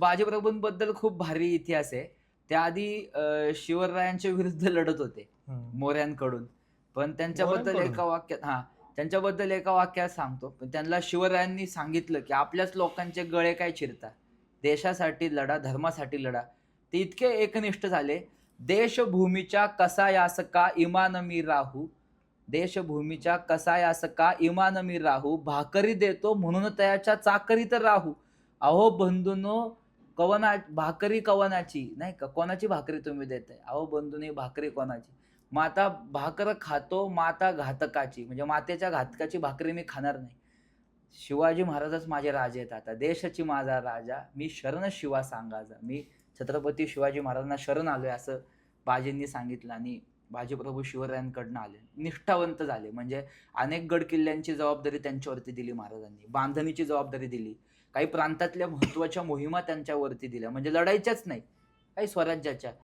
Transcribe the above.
बाजीप्रभूंबद्दल खूप भारी इतिहास आहे. त्याआधी अं, शिवरायांच्या विरुद्ध लढत होते हम्म. मोऱ्यांकडून. पण त्यांच्याबद्दल मोऱ्यांकडून? एका वाक्यात हा. त्यांच्याबद्दल एका वाक्यात सांगतो. पण त्यांना शिवरायांनी सांगितलं की आपल्याच लोकांचे गळे काय चिरता? देशासाठी लढा धर्मासाठी लढा. ते इतके एकनिष्ठ झाले. देशभूमीच्या कसा का इमान मी राहू? देशभूमीच्या कसा का इमान मी राहू? भाकरी देतो म्हणून तयाच्या चाकरी तर राहू. अहो बंधूनो कवना भाकरी कवनाची? नाही का? कोणाची भाकरी तुम्ही देताय? अहो बंधूने भाकरी कोणाची? माता भाकर खातो माता घातकाची. म्हणजे मातेच्या घातकाची भाकरी मी खाणार नाही. शिवाजी महाराजच माझे राजे आहेत आता. देशाची माझा राजा. मी शरण शिवा सांगाजा मी छत्रपती शिवाजी महाराजांना शरण आलोय असं बाजींनी सांगितलं आणि बाजीप्रभू शिवरायांकडनं आले. निष्ठावंत झाले. म्हणजे अनेक गड किल्ल्यांची जबाबदारी त्यांच्यावरती दिली महाराजांनी. बांधणीची जबाबदारी दिली. काही प्रांतातल्या महत्त्वाच्या मोहिमा त्यांच्यावरती दिल्या. म्हणजे लढायच्याच नाही काही स्वराज्याच्या.